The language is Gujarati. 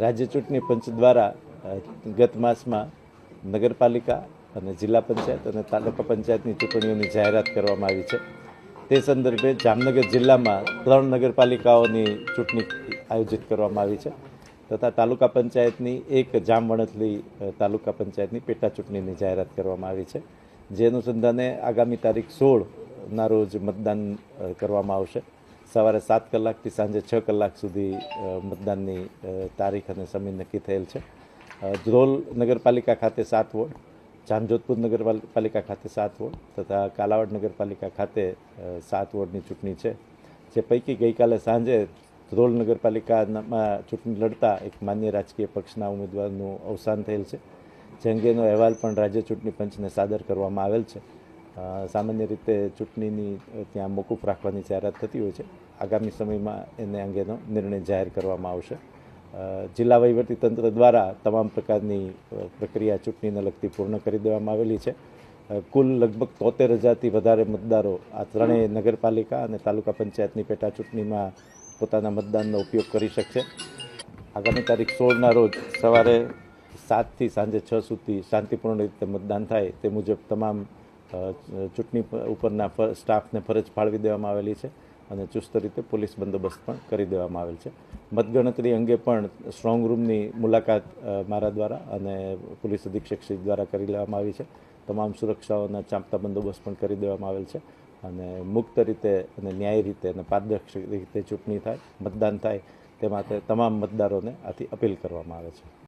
રાજ્ય ચૂંટણી પંચ દ્વારા ગત માસમાં નગરપાલિકા અને જિલ્લા પંચાયત અને તાલુકા પંચાયતની ચૂંટણીઓની જાહેરાત કરવામાં આવી છે. તે સંદર્ભે જામનગર જિલ્લામાં ત્રણ નગરપાલિકાઓની ચૂંટણી આયોજિત કરવામાં આવી છે તથા તાલુકા પંચાયતની એક જામવણથલી અ, તાલુકા પંચાયતની પેટા ચૂંટણીની જાહેરાત કરવામાં આવી છે. જે અનુસંધાને આગામી તારીખ સોળના રોજ મતદાન કરવામાં આવશે. સવારે સાત કલાકથી સાંજે છ કલાક સુધી મતદાનની તારીખ અને સમય નક્કી થયેલ છે. ધ્રોલ નગરપાલિકા ખાતે સાત વોર્ડ, જામજોધપુર નગરપાલિકા ખાતે સાત વોર્ડ તથા કાલાવડ નગરપાલિકા ખાતે સાત વોર્ડની ચૂંટણી છે. જે પૈકી ગઈકાલે સાંજે ધ્રોલ નગરપાલિકામાં ચૂંટણી લડતા એક માન્ય રાજકીય પક્ષના ઉમેદવારનું અવસાન થયેલ છે. જે અંગેનો અહેવાલ પણ રાજ્ય ચૂંટણી પંચને સાદર કરવામાં આવેલ છે. સામાન્ય રીતે ચૂંટણીની ત્યાં મોકૂફ રાખવાની જાહેરાત થતી હોય છે. આગામી સમયમાં એને અંગેનો નિર્ણય જાહેર કરવામાં આવશે. જિલ્લા તંત્ર દ્વારા તમામ પ્રકારની પ્રક્રિયા ચૂંટણીને લગતી પૂર્ણ કરી દેવામાં આવેલી છે. કુલ લગભગ તોતેર હજારથી વધારે મતદારો આ ત્રણેય નગરપાલિકા અને તાલુકા પંચાયતની પેટા ચૂંટણીમાં પોતાના મતદાનનો ઉપયોગ કરી શકશે. આગામી તારીખ સોળના રોજ સવારે સાતથી સાંજે છ સુધી શાંતિપૂર્ણ રીતે મતદાન થાય તે મુજબ તમામ ચૂંટણી ઉપરના સ્ટાફને ફરજ ફાળવી દેવામાં આવેલી છે અને ચુસ્ત રીતે પોલીસ બંદોબસ્ત પણ કરી દેવામાં આવેલ છે. મતગણતરી અંગે પણ સ્ટ્રોંગ રૂમની મુલાકાત મારા દ્વારા અને પોલીસ અધિક્ષક શ્રી દ્વારા કરી લેવામાં આવી છે. તમામ સુરક્ષાઓના ચાંપતા બંદોબસ્ત પણ કરી દેવામાં આવેલ છે અને મુક્ત રીતે અને ન્યાય રીતે અને પારદર્શક રીતે ચૂંટણી થાય, મતદાન થાય, તે માટે તમામ મતદારોને આથી અપીલ કરવામાં આવે છે.